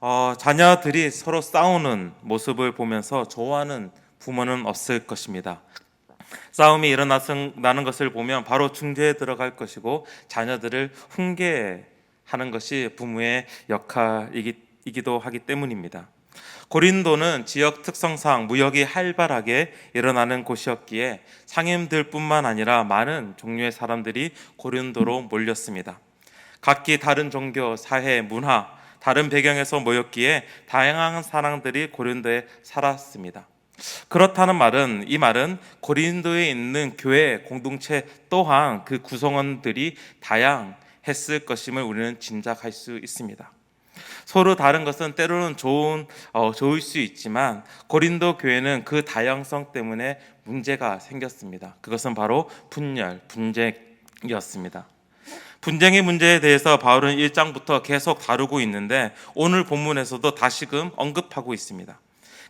어, 자녀들이 서로 싸우는 모습을 보면서 좋아하는 부모는 없을 것입니다. 싸움이 일어나는 것을 보면 바로 중재에 들어갈 것이고 자녀들을 훈계하는 것이 부모의 역할이기도 하기 때문입니다. 고린도는 지역 특성상 무역이 활발하게 일어나는 곳이었기에 상임들뿐만 아니라 많은 종류의 사람들이 고린도로 몰렸습니다. 각기 다른 종교, 사회, 문화, 다른 배경에서 모였기에 다양한 사람들이 고린도에 살았습니다. 그렇다는 말은 이 말은 고린도에 있는 교회 공동체 또한 그 구성원들이 다양했을 것임을 우리는 짐작할 수 있습니다. 서로 다른 것은 때로는 좋은 어, 좋을 수 있지만 고린도 교회는 그 다양성 때문에 문제가 생겼습니다. 그것은 바로 분열, 분쟁이었습니다. 분쟁의 문제에 대해서 바울은 1장부터 계속 다루고 있는데 오늘 본문에서도 다시금 언급하고 있습니다.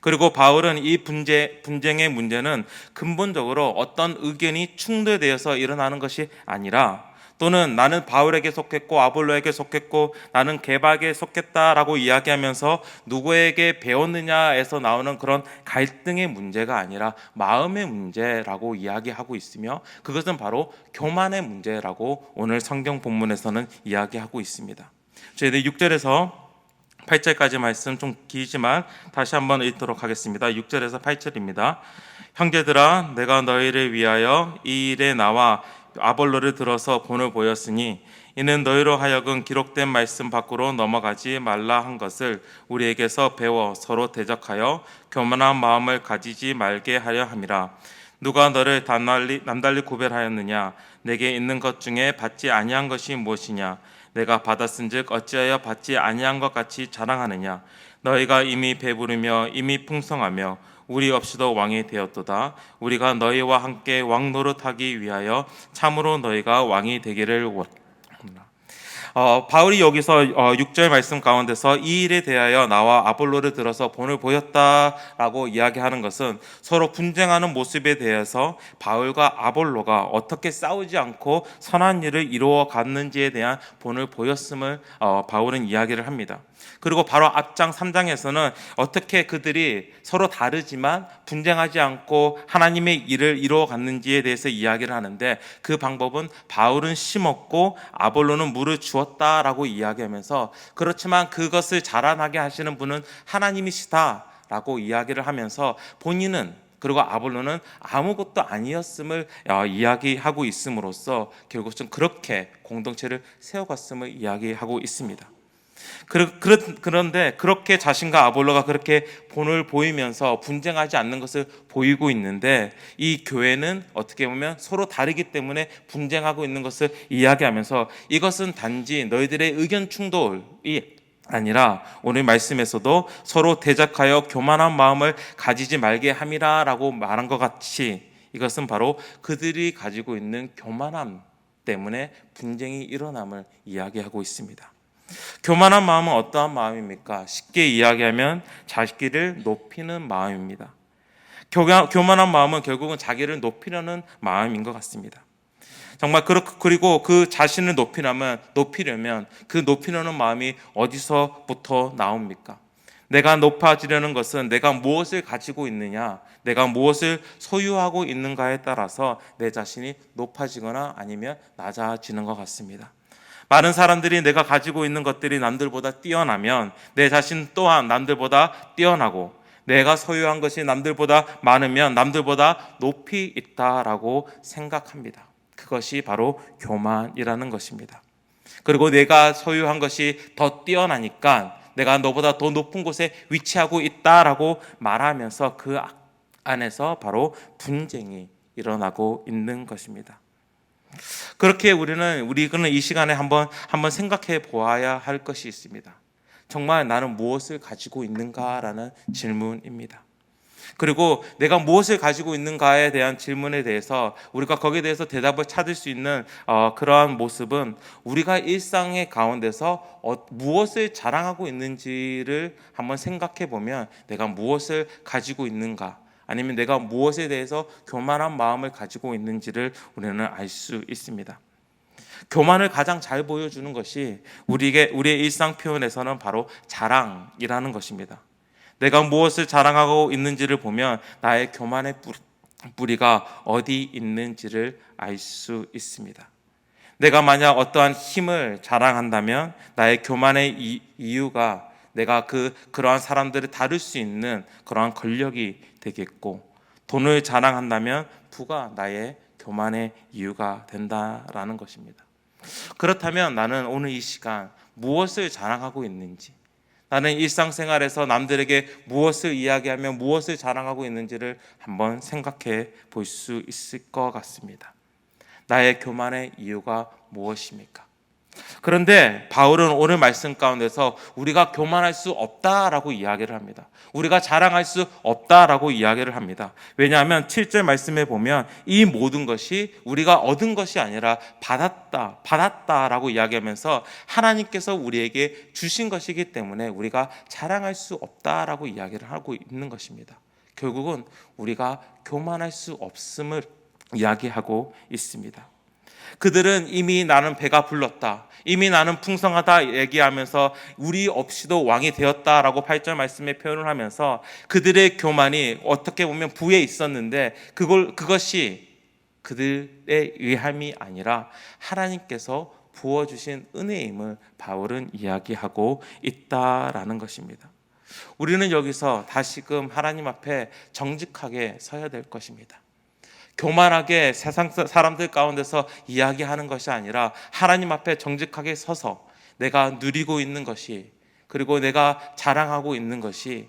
그리고 바울은 이 분재, 분쟁의 문제는 근본적으로 어떤 의견이 충돌되어서 일어나는 것이 아니라 또는 나는 바울에게 속했고 아볼로에게 속했고 나는 개박에 속했다라고 이야기하면서 누구에게 배웠느냐에서 나오는 그런 갈등의 문제가 아니라 마음의 문제라고 이야기하고 있으며 그것은 바로 교만의 문제라고 오늘 성경 본문에서는 이야기하고 있습니다. 저희들 6절에서 8절까지 말씀 좀 길지만 다시 한번 읽도록 하겠습니다. 6절에서 8절입니다. 형제들아 내가 너희를 위하여 이 일에 나와 아볼로를 들어서 본을 보였으니 이는 너희로 하여금 기록된 말씀 밖으로 넘어가지 말라 한 것을 우리에게서 배워 서로 대적하여 교만한 마음을 가지지 말게 하려 함이라. 누가 너를 남달리, 남달리 구별하였느냐? 내게 있는 것 중에 받지 아니한 것이 무엇이냐? 내가 받았은즉 어찌하여 받지 아니한 것 같이 자랑하느냐 너희가 이미 배부르며 이미 풍성하며 우리 없이도 왕이 되었도다. 우리가 너희와 함께 왕 노릇하기 위하여 참으로 너희가 왕이 되기를 원하노라. 어, 바울이 여기서 어, 6절 말씀 가운데서 이 일에 대하여 나와 아볼로를 들어서 본을 보였다라고 이야기하는 것은 서로 분쟁하는 모습에 대해서 바울과 아볼로가 어떻게 싸우지 않고 선한 일을 이루어 갔는지에 대한 본을 보였음을 어, 바울은 이야기를 합니다. 그리고 바로 앞장 3장에서는 어떻게 그들이 서로 다르지만 분쟁하지 않고 하나님의 일을 이루어 갔는지에 대해서 이야기를 하는데 그 방법은 바울은 심었고 아볼로는 물을 주었다라고 이야기하면서 그렇지만 그것을 자라나게 하시는 분은 하나님이시다라고 이야기를 하면서 본인은 그리고 아볼로는 아무것도 아니었음을 어, 이야기하고 있음으로써 결국은 그렇게 공동체를 세워갔음을 이야기하고 있습니다. 그런데 그렇게 자신과 아볼로가 그렇게 본을 보이면서 분쟁하지 않는 것을 보이고 있는데 이 교회는 어떻게 보면 서로 다르기 때문에 분쟁하고 있는 것을 이야기하면서 이것은 단지 너희들의 의견 충돌이 아니라 오늘 말씀에서도 서로 대적하여 교만한 마음을 가지지 말게 함이라라고 말한 것 같이 이것은 바로 그들이 가지고 있는 교만함 때문에 분쟁이 일어남을 이야기하고 있습니다. 교만한 마음은 어떠한 마음입니까? 쉽게 이야기하면 자기를 높이는 마음입니다. 교만한 마음은 결국은 자기를 높이려는 마음인 것 같습니다. 정말 그리고 그 자신을 높이려면 높이려면 그 높이려는 마음이 어디서부터 나옵니까? 내가 높아지려는 것은 내가 무엇을 가지고 있느냐, 내가 무엇을 소유하고 있는가에 따라서 내 자신이 높아지거나 아니면 낮아지는 것 같습니다. 많은 사람들이 내가 가지고 있는 것들이 남들보다 뛰어나면 내 자신 또한 남들보다 뛰어나고 내가 소유한 것이 남들보다 많으면 남들보다 높이 있다라고 생각합니다. 그것이 바로 교만이라는 것입니다. 그리고 내가 소유한 것이 더 뛰어나니까 내가 너보다 더 높은 곳에 위치하고 있다라고 말하면서 그 안에서 바로 분쟁이 일어나고 있는 것입니다. 그렇게 우리는 우리는 이 시간에 한번 한번 생각해 보아야 할 것이 있습니다. 정말 나는 무엇을 가지고 있는가라는 질문입니다. 그리고 내가 무엇을 가지고 있는가에 대한 질문에 대해서 우리가 거기에 대해서 대답을 찾을 수 있는 어, 그러한 모습은 우리가 일상의 가운데서 어, 무엇을 자랑하고 있는지를 한번 생각해 보면 내가 무엇을 가지고 있는가 아니면 내가 무엇에 대해서 교만한 마음을 가지고 있는지를 우리는 알 수 있습니다. 교만을 가장 잘 보여주는 것이 우리에게 우리의 일상 표현에서는 바로 자랑이라는 것입니다. 내가 무엇을 자랑하고 있는지를 보면 나의 교만의 뿌리- 뿌리가 어디 있는지를 알 수 있습니다. 내가 만약 어떠한 힘을 자랑한다면 나의 교만의 이, 이유가 내가 그 그러한 사람들을 다룰 수 있는 그러한 권력이 되겠고 돈을 자랑한다면 부가 나의 교만의 이유가 된다라는 것입니다. 그렇다면 나는 오늘 이 시간 무엇을 자랑하고 있는지 나는 일상생활에서 남들에게 무엇을 이야기하며 무엇을 자랑하고 있는지를 한번 생각해 볼 수 있을 것 같습니다. 나의 교만의 이유가 무엇입니까? 그런데 바울은 오늘 말씀 가운데서 우리가 교만할 수 없다라고 이야기를 합니다. 우리가 자랑할 수 없다라고 이야기를 합니다. 왜냐하면 7절 말씀에 보면 이 모든 것이 우리가 얻은 것이 아니라 받았다, 받았다라고 이야기하면서 하나님께서 우리에게 주신 것이기 때문에 우리가 자랑할 수 없다라고 이야기를 하고 있는 것입니다. 결국은 우리가 교만할 수 없음을 이야기하고 있습니다. 그들은 이미 나는 배가 불렀다. 이미 나는 풍성하다 얘기하면서 우리 없이도 왕이 되었다라고 8절 말씀에 표현을 하면서 그들의 교만이 어떻게 보면 부에 있었는데 그걸 그것이 그들의 의함이 아니라 하나님께서 부어 주신 은혜임을 바울은 이야기하고 있다라는 것입니다. 우리는 여기서 다시금 하나님 앞에 정직하게 서야 될 것입니다. 교만하게 세상 사람들 가운데서 이야기하는 것이 아니라 하나님 앞에 정직하게 서서 내가 누리고 있는 것이 그리고 내가 자랑하고 있는 것이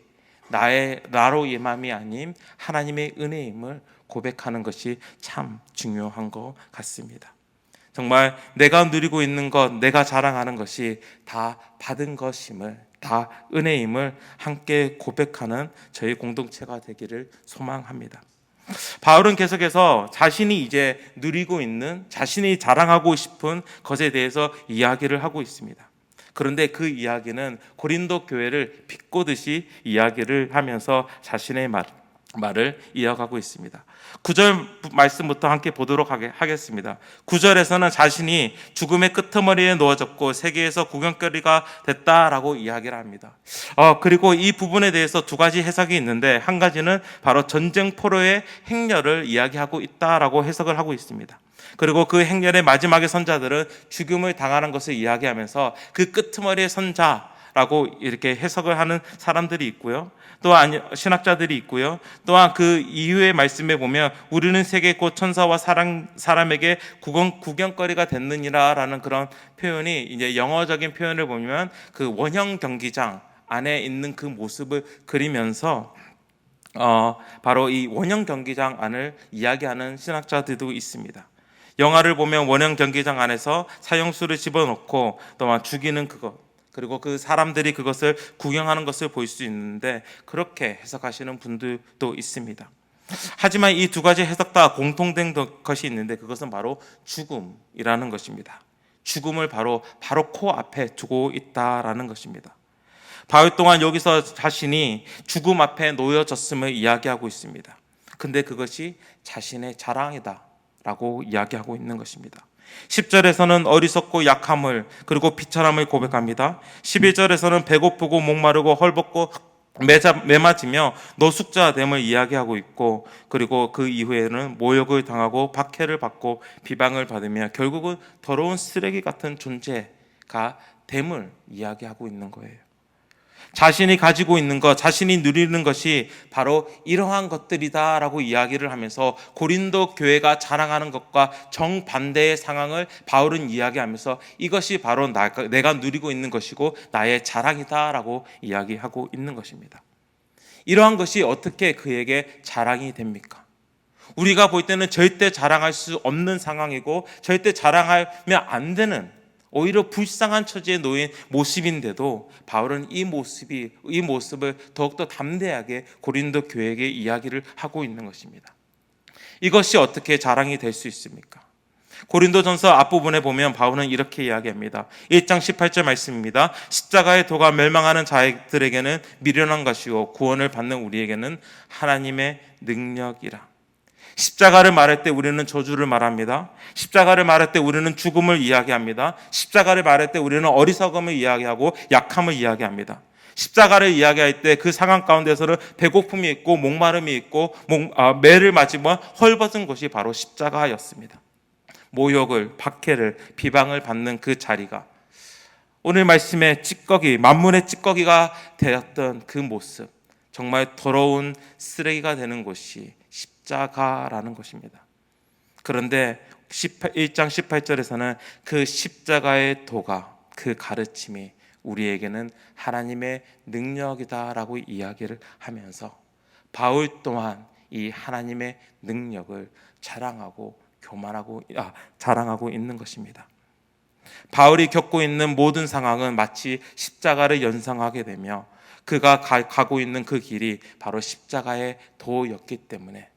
나의 나로 임함이 아닌 하나님의 은혜임을 고백하는 것이 참 중요한 것 같습니다. 정말 내가 누리고 있는 것, 내가 자랑하는 것이 다 받은 것임을, 다 은혜임을 함께 고백하는 저희 공동체가 되기를 소망합니다. 바울은 계속해서 자신이 이제 누리고 있는 자신이 자랑하고 싶은 것에 대해서 이야기를 하고 있습니다. 그런데 그 이야기는 고린도 교회를 비꼬듯이 이야기를 하면서 자신의 말, 말을 이어가고 있습니다. 9절 말씀부터 함께 보도록 하겠습니다. 9절에서는 자신이 죽음의 끄트머리에 놓아졌고 세계에서 구경거리가 됐다라고 이야기를 합니다. 어, 그리고 이 부분에 대해서 두 가지 해석이 있는데 한 가지는 바로 전쟁 포로의 행렬을 이야기하고 있다라고 해석을 하고 있습니다. 그리고 그 행렬의 마지막의 선자들은 죽음을 당하는 것을 이야기하면서 그 끄트머리의 선자 라고 이렇게 해석을 하는 사람들이 있고요. 또한 신학자들이 있고요. 또한 그 이후의 말씀에 보면 우리는 세계 곧 천사와 사람, 사람에게 구경, 구경거리가 됐느니라 라는 그런 표현이 이제 영어적인 표현을 보면 그 원형 경기장 안에 있는 그 모습을 그리면서 어, 바로 이 원형 경기장 안을 이야기하는 신학자들도 있습니다. 영화를 보면 원형 경기장 안에서 사형수를 집어넣고 또한 죽이는 그것 그리고 그 사람들이 그것을 구경하는 것을 볼 수 있는데 그렇게 해석하시는 분들도 있습니다. 하지만 이 두 가지 해석 다 공통된 것이 있는데 그것은 바로 죽음이라는 것입니다. 죽음을 바로 바로 코 앞에 두고 있다라는 것입니다. 바울 동안 여기서 자신이 죽음 앞에 놓여졌음을 이야기하고 있습니다. 근데 그것이 자신의 자랑이다라고 이야기하고 있는 것입니다. 10절에서는 어리석고 약함을 그리고 비천함을 고백합니다. 11절에서는 배고프고 목마르고 헐벗고 매맞으며 노숙자됨을 이야기하고 있고 그리고 그 이후에는 모욕을 당하고 박해를 받고 비방을 받으며 결국은 더러운 쓰레기 같은 존재가 됨을 이야기하고 있는 거예요. 자신이 가지고 있는 것, 자신이 누리는 것이 바로 이러한 것들이다라고 이야기를 하면서 고린도 교회가 자랑하는 것과 정반대의 상황을 바울은 이야기하면서 이것이 바로 내가 누리고 있는 것이고 나의 자랑이다라고 이야기하고 있는 것입니다. 이러한 것이 어떻게 그에게 자랑이 됩니까? 우리가 볼 때는 절대 자랑할 수 없는 상황이고 절대 자랑하면 안 되는 오히려 불쌍한 처지에 놓인 모습인데도 바울은 이 모습이 이 모습을 더욱더 담대하게 고린도 교회에게 이야기를 하고 있는 것입니다. 이것이 어떻게 자랑이 될 수 있습니까? 고린도전서 앞부분에 보면 바울은 이렇게 이야기합니다. 1장 18절 말씀입니다. 십자가의 도가 멸망하는 자들에게는 미련한 것이요 구원을 받는 우리에게는 하나님의 능력이라. 십자가를 말할 때 우리는 저주를 말합니다. 십자가를 말할 때 우리는 죽음을 이야기합니다. 십자가를 말할 때 우리는 어리석음을 이야기하고 약함을 이야기합니다. 십자가를 이야기할 때 그 상황 가운데서는 배고픔이 있고 목마름이 있고 목, 아, 매를 맞으면 헐벗은 것이 바로 십자가였습니다. 모욕을, 박해를, 비방을 받는 그 자리가 오늘 말씀의 찌꺼기, 만문의 찌꺼기가 되었던 그 모습, 정말 더러운 쓰레기가 되는 곳이 십자가라는 것입니다. 그런데 1장 18절에서는 그 십자가의 도가, 그 가르침이 우리에게는 하나님의 능력이다라고 이야기를 하면서 바울 또한 이 하나님의 능력을 자랑하고 교만하고 아, 자랑하고 있는 것입니다. 바울이 겪고 있는 모든 상황은 마치 십자가를 연상하게 되며 그가 가, 가 고 있는 그 길이 바로 십자가의 도였기 때문에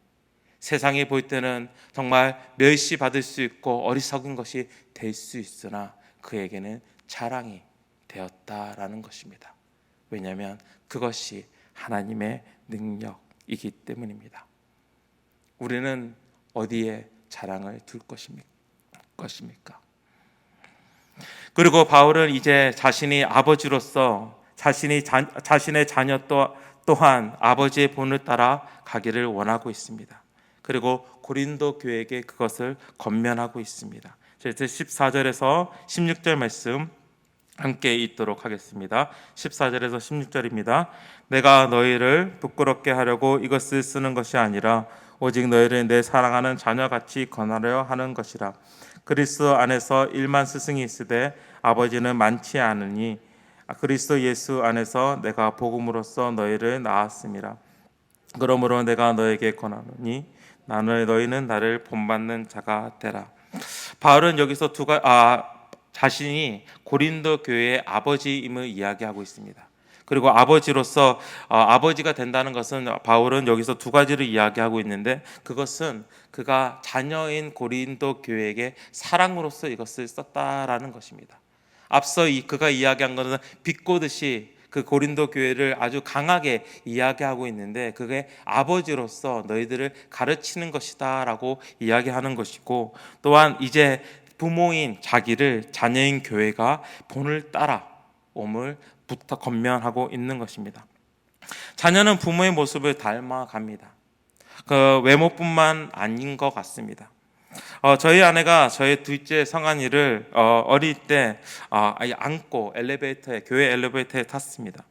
세상이 볼 때는 정말 멸시받을 수 있고 어리석은 것이 될 수 있으나 그에게는 자랑이 되었다라는 것입니다. 왜냐하면 그것이 하나님의 능력이기 때문입니다. 우리는 어디에 자랑을 둘 것입니까? 그리고 바울은 이제 자신이 아버지로서 자신이 자, 자신의 자녀 또, 또한 아버지의 본을 따라 가기를 원하고 있습니다. 그리고 고린도 교회에게 그것을 건면하고 있습니다. 14절에서 16절 말씀 함께 읽도록 하겠습니다. 14절에서 16절입니다. 내가 너희를 부끄럽게 하려고 이것을 쓰는 것이 아니라 오직 너희를 내 사랑하는 자녀같이 권하려 하는 것이라. 그리스도 안에서 일만 스승이 있으되 아버지는 많지 않으니 그리스도 예수 안에서 내가 복음으로써 너희를 낳았음이라. 그러므로 내가 너에게 권하노니 나는 너희는 나를 본받는 자가 되라. 바울은 여기서 두가 아 자신이 고린도 교회의 아버지임을 이야기하고 있습니다. 그리고 아버지로서 어, 아버지가 된다는 것은 바울은 여기서 두 가지를 이야기하고 있는데 그것은 그가 자녀인 고린도 교회에게 사랑으로서 이것을 썼다라는 것입니다. 앞서 이 그가 이야기한 것은 비꼬듯이 그 고린도 교회를 아주 강하게 이야기하고 있는데 그게 아버지로서 너희들을 가르치는 것이다라고 이야기하는 것이고 또한 이제 부모인 자기를 자녀인 교회가 본을 따라 옴을 부터 건면하고 있는 것입니다. 자녀는 부모의 모습을 닮아갑니다. 그 외모뿐만 아닌 것 같습니다. 어, 저희 아내가 저희 둘째 성한이를 어, 어릴 때 어, 안고 엘리베이터에 교회 엘리베이터에 탔습니다.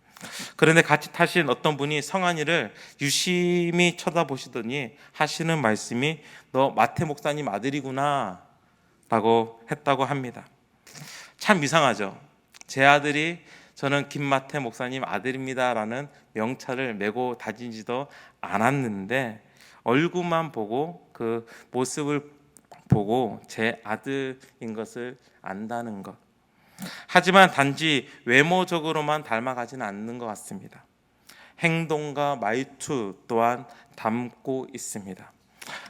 그런데 같이 타신 어떤 분이 성한이를 유심히 쳐다보시더니 하시는 말씀이 너 마태 목사님 아들이구나 라고 했다고 합니다. 참 이상하죠. 제 아들이 저는 김마태 목사님 아들입니다라는 명찰을 메고 다니지도 않았는데 얼굴만 보고 그 모습을 보고 제 아들인 것을 안다는 것. 하지만 단지 외모적으로만 닮아가지는 않는 것 같습니다. 행동과 말투 또한 닮고 있습니다.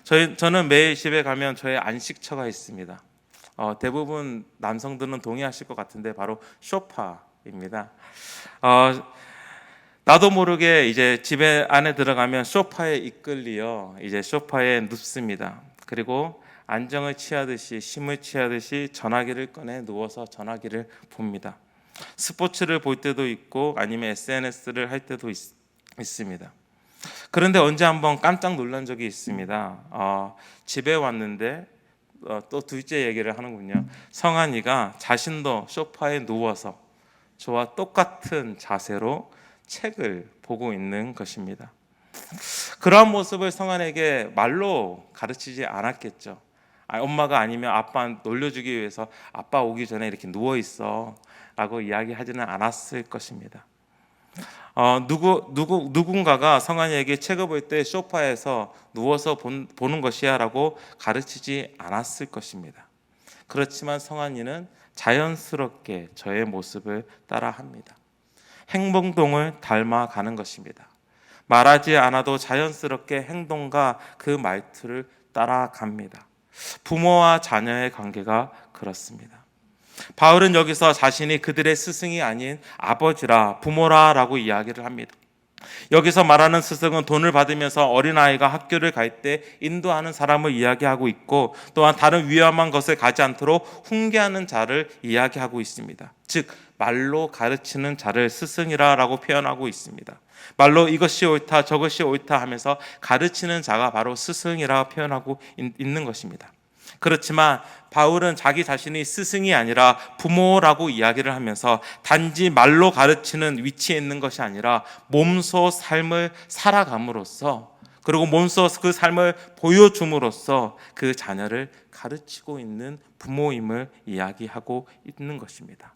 저희, 저는 매일 집에 가면 저의 안식처가 있습니다. 어, 대부분 남성들은 동의하실 것 같은데 바로 소파입니다. 어, 나도 모르게 이제 집에 안에 들어가면 소파에 이끌리어 이제 소파에 눕습니다. 그리고 안정을 취하듯이 심을 취하듯이 전화기를 꺼내 누워서 전화기를 봅니다. 스포츠를 볼 때도 있고 아니면 SNS를 할 때도 있, 습니다 그런데 언제 한번 깜짝 놀란 적이 있습니다. 어, 집에 왔는데 어, 또 둘째 얘기를 하는군요. 성한이가 자신도 소파에 누워서 저와 똑같은 자세로 책을 보고 있는 것입니다. 그러한 모습을 성한에게 말로 가르치지 않았겠죠. 아, 엄마가 아니면 아빠 놀려주기 위해서 아빠 오기 전에 이렇게 누워 있어라고 이야기하지는 않았을 것입니다. 어, 누구 누구 누군가가 성환이에게 책을 볼 때 소파에서 누워서 본, 보는 것이야라고 가르치지 않았을 것입니다. 그렇지만 성환이는 자연스럽게 저의 모습을 따라합니다. 행동동을 닮아가는 것입니다. 말하지 않아도 자연스럽게 행동과 그 말투를 따라갑니다. 부모와 자녀의 관계가 그렇습니다. 바울은 여기서 자신이 그들의 스승이 아닌 아버지라 부모라라고 이야기를 합니다. 여기서 말하는 스승은 돈을 받으면서 어린아이가 학교를 갈 때 인도하는 사람을 이야기하고 있고 또한 다른 위험한 것을 가지 않도록 훈계하는 자를 이야기하고 있습니다. 즉 말로 가르치는 자를 스승이라라고 표현하고 있습니다. 말로 이것이 옳다 저것이 옳다 하면서 가르치는 자가 바로 스승이라 표현하고 있- 있는 것입니다. 그렇지만 바울은 자기 자신이 스승이 아니라 부모라고 이야기를 하면서 단지 말로 가르치는 위치에 있는 것이 아니라 몸소 삶을 살아감으로써 그리고 몸소 그 삶을 보여줌으로써 그 자녀를 가르치고 있는 부모임을 이야기하고 있는 것입니다.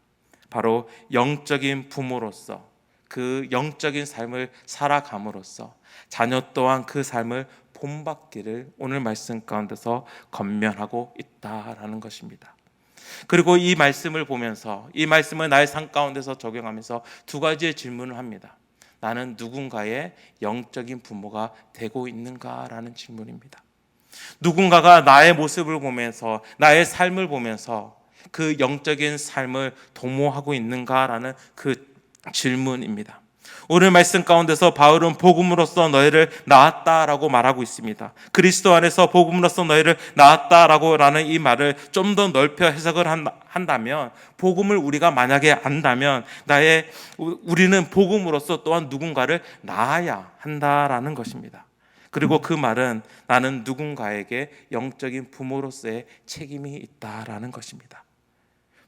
바로 영적인 부모로서 그 영적인 삶을 살아감으로써 자녀 또한 그 삶을 본받기를 오늘 말씀 가운데서 건면하고 있다라는 것입니다. 그리고 이 말씀을 보면서 이 말씀을 나의 삶 가운데서 적용하면서 두 가지의 질문을 합니다. 나는 누군가의 영적인 부모가 되고 있는가라는 질문입니다. 누군가가 나의 모습을 보면서 나의 삶을 보면서 그 영적인 삶을 도모하고 있는가라는 그 질문입니다. 오늘 말씀 가운데서 바울은 복음으로써 너희를 낳았다라고 말하고 있습니다. 그리스도 안에서 복음으로써 너희를 낳았다라고 라는 이 말을 좀 더 넓혀 해석을 한다- 한다면 복음을 우리가 만약에 안다면 나의 우리는 복음으로써 또한 누군가를 낳아야 한다라는 것입니다. 그리고 그 말은 나는 누군가에게 영적인 부모로서의 책임이 있다라는 것입니다.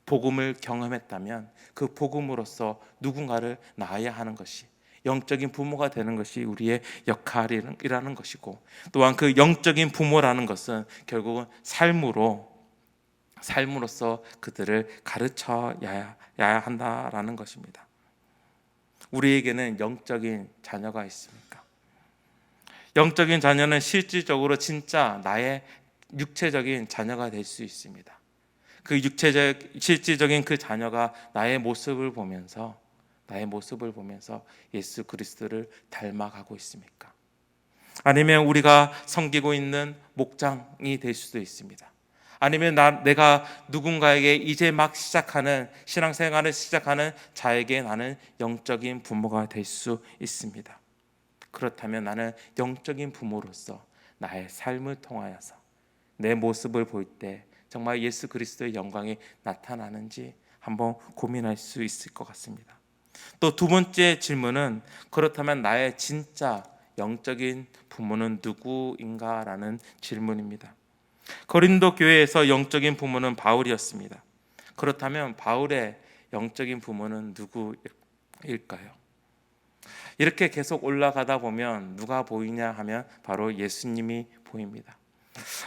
복음을 경험했다면 그 복음으로써 누군가를 낳아야 하는 것이 영적인 부모가 되는 것이 우리의 역할이라는 것이고 또한 그 영적인 부모라는 것은 결국은 삶으로 삶으로서 그들을 가르쳐야 야 한다라는 것입니다. 우리에게는 영적인 자녀가 있습니까? 영적인 자녀는 실질적으로 진짜 나의 육체적인 자녀가 될 수 있습니다. 그 육체적 실질적인 그 자녀가 나의 모습을 보면서 나의 모습을 보면서 예수 그리스도를 닮아가고 있습니까? 아니면 우리가 섬기고 있는 목장이 될 수도 있습니다. 아니면 나, 내가 누군가에게 이제 막 시작하는 신앙생활을 시작하는 자에게 나는 영적인 부모가 될 수 있습니다. 그렇다면 나는 영적인 부모로서 나의 삶을 통하여서 내 모습을 볼 때 정말 예수 그리스도의 영광이 나타나는지 한번 고민할 수 있을 것 같습니다. 또 두 번째 질문은 그렇다면 나의 진짜 영적인 부모는 누구인가라는 질문입니다. 고린도 교회에서 영적인 부모는 바울이었습니다. 그렇다면 바울의 영적인 부모는 누구일까요? 이렇게 계속 올라가다 보면 누가 보이냐 하면 바로 예수님이 보입니다.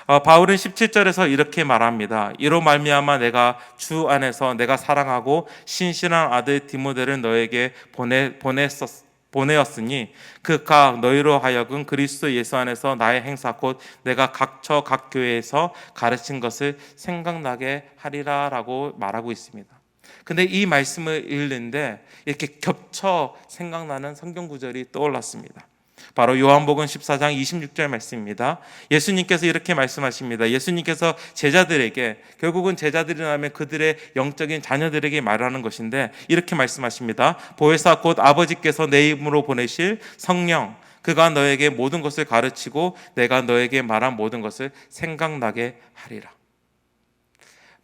어, 바울은 17절에서 이렇게 말합니다. 이로 말미암아 내가 주 안에서 내가 사랑하고 신실한 아들 디모데를 너에게 보내 보냈었 보내었으니 그가 너희로 하여금 그리스도 예수 안에서 나의 행사 곧 내가 각처 각 교회에서 가르친 것을 생각나게 하리라라고 말하고 있습니다. 근데 이 말씀을 읽는데 이렇게 겹쳐 생각나는 성경 구절이 떠올랐습니다. 바로 요한복음 14장 26절 말씀입니다. 예수님께서 이렇게 말씀하십니다. 예수님께서 제자들에게 결국은 제자들이라면 그들의 영적인 자녀들에게 말하는 것인데 이렇게 말씀하십니다. 보혜사 곧 아버지께서 내 이름으로 보내실 성령 그가 너에게 모든 것을 가르치고 내가 너에게 말한 모든 것을 생각나게 하리라.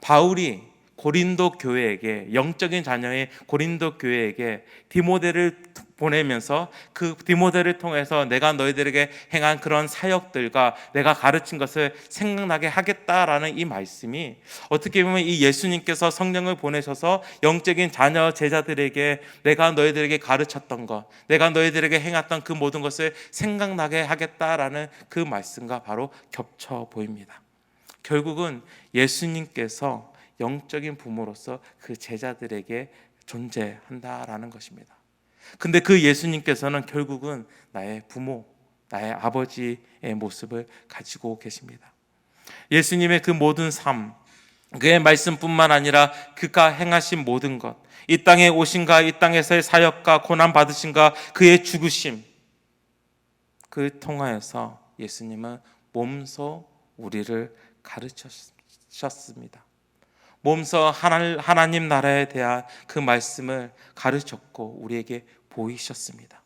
바울이 고린도 교회에게 영적인 자녀의 고린도 교회에게 디모데를 보내면서 그 디모데를 통해서 내가 너희들에게 행한 그런 사역들과 내가 가르친 것을 생각나게 하겠다라는 이 말씀이 어떻게 보면 이 예수님께서 성령을 보내셔서 영적인 자녀 제자들에게 내가 너희들에게 가르쳤던 것, 내가 너희들에게 행했던 그 모든 것을 생각나게 하겠다라는 그 말씀과 바로 겹쳐 보입니다. 결국은 예수님께서 영적인 부모로서 그 제자들에게 존재한다라는 것입니다. 근데 그 예수님께서는 결국은 나의 부모, 나의 아버지의 모습을 가지고 계십니다. 예수님의 그 모든 삶, 그의 말씀뿐만 아니라 그가 행하신 모든 것, 이 땅에 오신가, 이 땅에서의 사역과 고난 받으신가, 그의 죽으심, 그 통하여서 예수님은 몸소 우리를 가르쳤습니다. 몸소 하나님 나라에 대한 그 말씀을 가르쳤고 우리에게 보이셨습니다.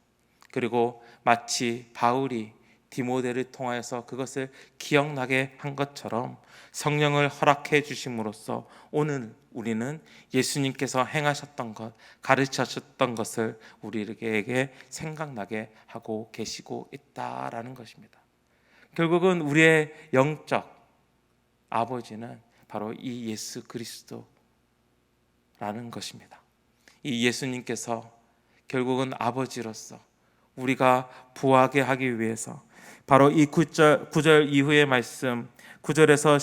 그리고 마치 바울이 디모데를 통하여서 그것을 기억나게 한 것처럼 성령을 허락해 주심으로써 오늘 우리는 예수님께서 행하셨던 것, 가르치셨던 것을 우리에게 생각나게 하고 계시고 있다라는 것입니다. 결국은 우리의 영적 아버지는 바로 이 예수 그리스도라는 것입니다. 이 예수님께서 결국은 아버지로서 우리가 부하게 하기 위해서 바로 이 9절, 9절 이후의 말씀 9절에서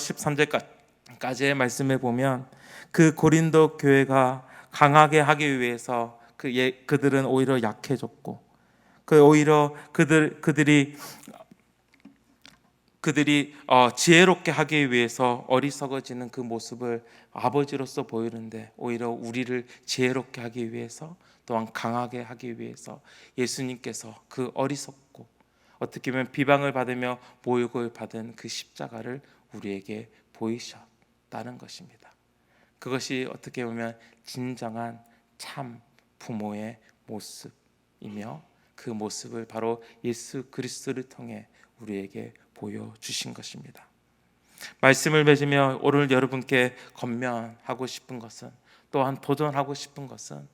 13절까지의 말씀에 보면 그 고린도 교회가 강하게 하기 위해서 그 예, 그들은 오히려 약해졌고 그 오히려 그들 그들이 그들이 어, 지혜롭게 하기 위해서 어리석어지는 그 모습을 아버지로서 보이는데 오히려 우리를 지혜롭게 하기 위해서 또한 강하게 하기 위해서 예수님께서 그 어리석고 어떻게 보면 비방을 받으며 모욕을 받은 그 십자가를 우리에게 보이셨다는 것입니다. 그것이 어떻게 보면 진정한 참 부모의 모습이며 그 모습을 바로 예수 그리스도를 통해 우리에게 보여주신 것입니다. 말씀을 맺으며 오늘 여러분께 건면하고 싶은 것은 또한 도전하고 싶은 것은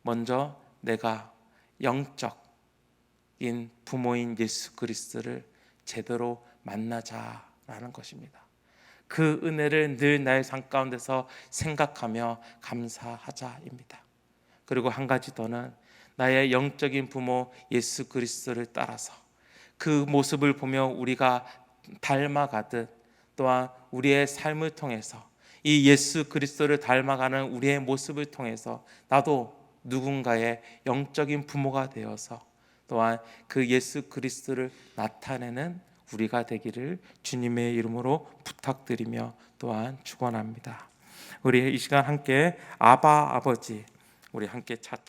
먼저 내가 영적인 부모인 예수 그리스도를 제대로 만나자라는 것입니다. 그 은혜를 늘 나의 삶 가운데서 생각하며 감사하자입니다. 그리고 한 가지 더는 나의 영적인 부모 예수 그리스도를 따라서 그 모습을 보며 우리가 닮아가듯 또한 우리의 삶을 통해서 이 예수 그리스도를 닮아가는 우리의 모습을 통해서 나도 누군가의 영적인 부모가 되어서 또한 그 예수 그리스도를 나타내는 우리가 되기를 주님의 이름으로 부탁드리며 또한 축원합니다. 우리 이 시간 함께 아바 아버지 우리 함께 찾